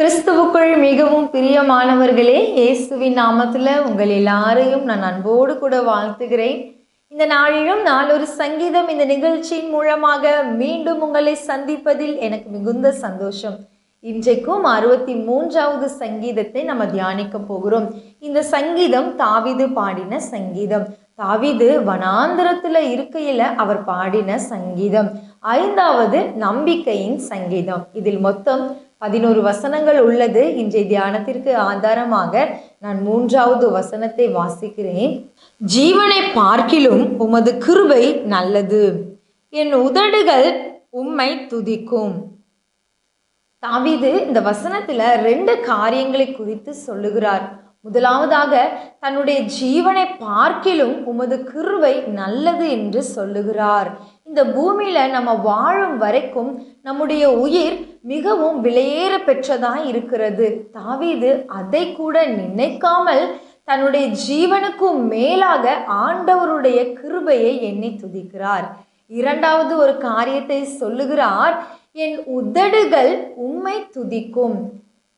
கிறிஸ்துவுக்குள் மிகவும் பிரியமானவர்களே இயேசுவின் நாமத்தில் உங்கள் எல்லாரையும் நான் அன்போடு கூட வாழ்த்துகிறேன். இந்த நாளிலும் நாளொரு சங்கீதம் இந்த நிகழ்ச்சியின் மூலமாக மீண்டும் உங்களை சந்திப்பதில் எனக்கு மிகுந்த சந்தோஷம். இன்றைக்கும் அறுபத்தி மூன்றாவது சங்கீதத்தை நம்ம தியானிக்க போகிறோம். இந்த சங்கீதம் தாவிது பாடின சங்கீதம். தாவிது வனாந்திரத்தில் இருக்கையில் அவர் பாடின சங்கீதம். ஐந்தாவது நம்பிக்கையின் சங்கீதம். இதில் மொத்தம் பதினோரு வசனங்கள் உள்ளது. இன்றைய தியானத்திற்கு ஆதாரமாக நான் மூன்றாவது வசனத்தை வாசிக்கிறேன். ஜீவனை பார்க்கிலும் உமது கிருபை நல்லது. என் உதடுகள் உம்மை துதிக்கும். தாவிது இந்த வசனத்துல ரெண்டு காரியங்களை குறித்து சொல்லுகிறார். முதலாவதாக தன்னுடைய ஜீவனை பார்க்கிலும் உமது கிருவை நல்லது என்று சொல்லுகிறார். இந்த பூமியில நம்ம வாழும் வரைக்கும் நம்முடைய உயிர் மிகவும் விலையேற பெற்றதாய் இருக்கிறது. தாவீது அதை கூட நினைக்காமல் தன்னுடைய ஜீவனுக்கும் மேலாக ஆண்டவருடைய கிருபையை எண்ணி துதிக்கிறார். இரண்டாவது ஒரு காரியத்தை சொல்லுகிறார் என் உதடுகள் உண்மை துதிக்கும்.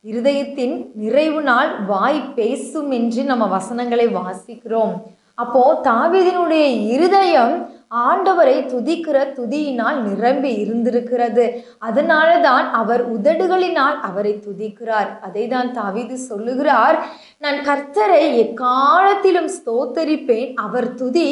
இருதயத்தின் நிறைவு நாள் வாய் பேசும் என்று நம்ம வசனங்களை வாசிக்கிறோம். அப்போ தாவீதினுடைய இருதயம் ஆண்டவரை துதிக்கிற துதியினால் நிரம்பி இருந்திருக்கிறது. அதனால தான் அவர் உதடுகளினால் அவரை துதிக்கிறார். அதை தான் தாவிது சொல்லுகிறார். நான் கர்த்தரை எக்காலத்திலும் ஸ்தோத்தரிப்பேன். அவர் துதி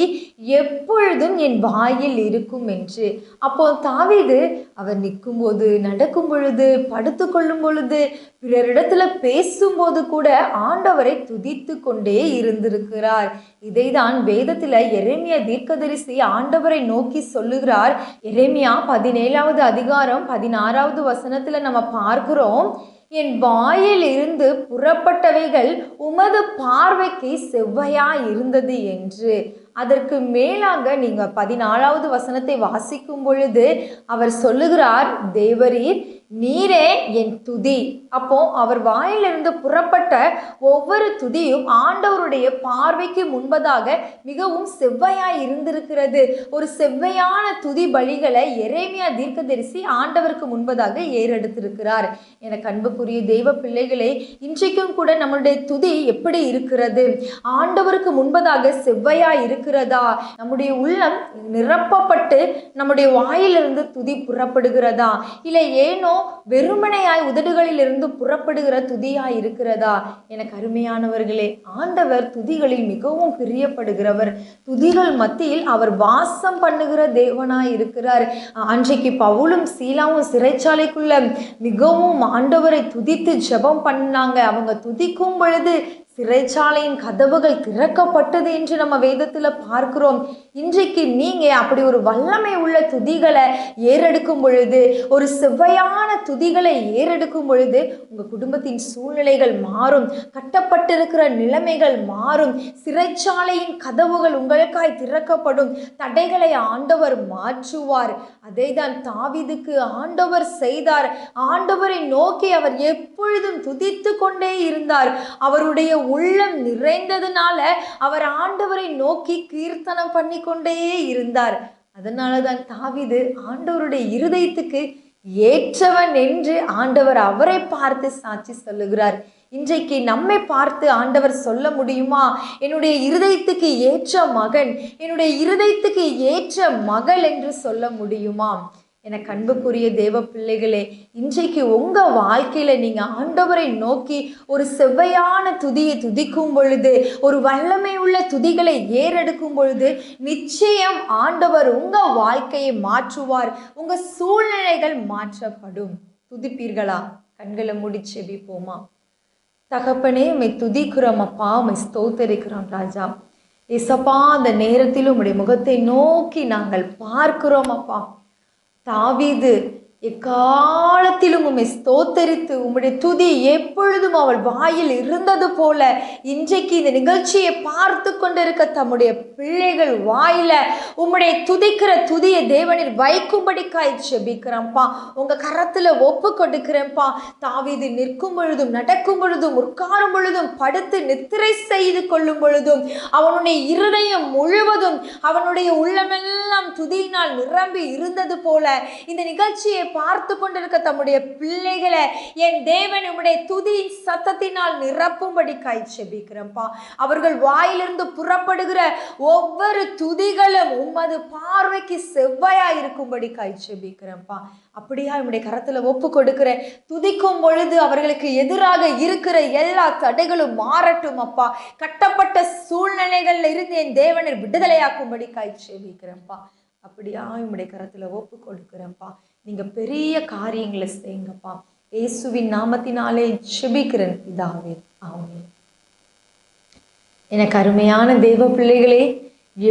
எப்பொழுதும் என் வாயில் இருக்கும் என்று. அப்போ தாவிது அவர் நிற்கும்போது நடக்கும் பொழுது படுத்து கொள்ளும் பொழுது பிறரிடத்துல பேசும்போது கூட ஆண்டவரை துதித்து கொண்டே இருந்திருக்கிறார். இதைதான் வேதத்தில் எரேமிய தீர்க்கதரிசி ஆண்டவரை நோக்கி சொல்லுகிறார். எரேமியா பதினேழாவது அதிகாரம் பதினாறாவது வசனத்தில் நம்ம பார்க்கிறோம். என் வாயில் இருந்து புறப்பட்டவைகள் உமது பார்வைக்கு செவ்வையா இருந்தது என்று. அதற்கு மேலாக நீங்கள் பதினாலாவது வசனத்தை வாசிக்கும் பொழுது அவர் சொல்லுகிறார் தேவரீர் நீரே என் துதி. அப்போ அவர் வாயிலிருந்து புறப்பட்ட ஒவ்வொரு துதியும் ஆண்டவருடைய பார்வைக்கு முன்பதாக மிகவும் செவ்வையாய் இருந்திருக்கிறது. ஒரு செவ்வையான துதி பலிகளை எரேமியா தீர்க்கதரிசி ஆண்டவருக்கு முன்பதாக ஏறெடுத்திருக்கிறார். எனக்கு அன்புக்குரிய தெய்வ பிள்ளைகளே இன்றைக்கும் கூட நம்மளுடைய துதி எப்படி இருக்கிறது? ஆண்டவருக்கு முன்பதாக செவ்வையாய் இருக்கிறதா? நம்முடைய உள்ளம் நிரப்பப்பட்டு நம்முடைய வாயிலிருந்து துதி புறப்படுகிறதா? இல்லை ஏனோ வெறுமனையாய் உதடுகளில் இருந்து புறப்படுகிற துதியாய் இருக்கிறதா? எனக்கு அருமையானவர்களே ஆண்டவர் துதிகளில் மிகவும் பிரியப்படுகிறவர். துதிகள் மத்தியில் அவர் வாசம் பண்ணுகிற தேவனாய் இருக்கிறார். அன்றைக்கு பவுலும் சீலாவும் சிறைச்சாலைக்குள்ள மிகவும் ஆண்டவரை துதித்து ஜெபம் பண்ணாங்க அவங்க துதிக்கும் பொழுது சிறைச்சாலையின் கதவுகள் திறக்கப்பட்டது என்று நம்ம வேதத்தில் பார்க்கிறோம். இன்றைக்கு நீங்க அப்படி ஒரு வல்லமை உள்ள துதிகளை ஏறெடுக்கும் பொழுது ஒரு செவ்வையான துதிகளை ஏறெடுக்கும் பொழுது உங்க குடும்பத்தின் சூழ்நிலைகள் மாறும் கட்டப்பட்டிருக்கிற நிலைமைகள் மாறும் சிறைச்சாலையின் கதவுகள் உங்களுக்காய் திறக்கப்படும் தடைகளை ஆண்டவர் மாற்றுவார். அதை தான் தாவிதுக்கு ஆண்டவர் செய்தார். ஆண்டவரை நோக்கி அவர் எப்பொழுதும் துதித்து கொண்டே இருந்தார். அவருடைய உள்ளம் நிறைந்ததுனால அவர் ஆண்டவரை நோக்கி கீர்த்தனம் பண்ணி கொண்டே இருந்தார். அதனால தான் தாவிது ஆண்டவருடைய இருதயத்துக்கு ஏற்றவன் என்று ஆண்டவர் அவரை பார்த்து சாட்சி சொல்லுகிறார். இன்றைக்கு நம்மை பார்த்து ஆண்டவர் சொல்ல முடியுமா? என்னுடைய இருதயத்துக்கு ஏற்ற மகன் என்னுடைய இருதயத்துக்கு ஏற்ற மகள் என்று சொல்ல முடியுமா? எனக்கு அன்புக்குரிய தேவ பிள்ளைகளே இன்றைக்கு உங்க வாழ்க்கையில நீங்க ஆண்டவரை நோக்கி ஒரு செவ்வையான துதியை துதிக்கும் பொழுது ஒரு வல்லமை உள்ள துதிகளை ஏறெடுக்கும் பொழுது நிச்சயம் ஆண்டவர் உங்க வாழ்க்கையை மாற்றுவார். உங்க சூழ்நிலைகள் மாற்றப்படும். துதிப்பீர்களா? கண்களை மூடி செபிப்போமா தகப்பனே மை துதிக்கிறோம் அப்பா உம்மை ஸ்தோத்தரிக்கிறோம் ராஜா. இசப்பா அந்த நேரத்திலும் உடைய முகத்தை நோக்கி நாங்கள் பார்க்கிறோம் அப்பா. தாவீது எக்காலத்திலும் உம்மை ஸ்தோத்தரித்து உம்முடைய துதி எப்பொழுதும் அவள் வாயில் இருந்தது போல இன்றைக்கு இந்த நிகழ்ச்சியை பார்த்து கொண்டிருக்க தம்முடைய பிள்ளைகள் வாயில உம்முடைய துதிக்கிற துதியை தேவனில் வைக்கும்படிக்காய் செபிக்கிறேன்ப்பா உங்க கரத்துல ஒப்பு கொடுக்கிறேன்ப்பா. தாவிது நிற்கும் பொழுதும் நடக்கும் பொழுதும் உட்காரும் பொழுதும் படுத்து நித்திரை செய்து கொள்ளும் பொழுதும் அவனுடைய இருதயம் முழுவதும் அவனுடைய உள்ளமெல்லாம் துதியினால் நிரம்பி இருந்தது போல இந்த நிகழ்ச்சியை பார்த்து கொண்டிருக்க தம்முடைய பிள்ளைகளை என் தேவன் உம்முடைய துதியின் சத்தத்தினால் நிரப்பும்படி கை செபிக்கிறேன்ப்பா. அவர்கள் வாயிலிருந்து புறப்படுகிற ஒவ்வொரு துதிகளும் உமது பார்வைக்கு செவ்வாயா இருக்கும்படி கை செபிக்கிறேன்ப்பா. அப்படியா என்னுடைய கரத்தில் ஒப்பு கொடுக்கிறேன். துதிக்கும் பொழுது அவர்களுக்கு எதிராக இருக்கிற எல்லா தடைகளும் மாறட்டும் அப்பா. கட்டப்பட்ட சூழ்நிலைகள்ல இருந்து என் தேவனை விடுதலையாக்கும்படி கை செபிக்கிறேன்ப்பா. அப்படியா உம்முடைய கரத்தில் ஒப்பு கொடுக்குறேன்ப்பா. நீங்கள் பெரிய காரியங்களை செய்யுங்கப்பா. இயேசுவின் நாமத்தினாலே ஜெபிக்கிறேன் இதாகவே ஆமே எனக்கு அருமையான தெய்வ பிள்ளைகளே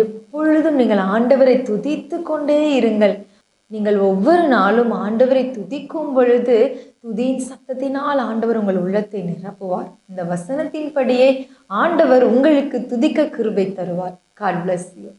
எப்பொழுதும் நீங்கள் ஆண்டவரை துதித்து கொண்டே இருங்கள். நீங்கள் ஒவ்வொரு நாளும் ஆண்டவரை துதிக்கும் பொழுது துதியின் சத்தத்தினால் ஆண்டவர் உங்கள் உள்ளத்தை நிரப்புவார். இந்த வசனத்தின்படியே ஆண்டவர் உங்களுக்கு துதிக்க கிருபை தருவார். God bless you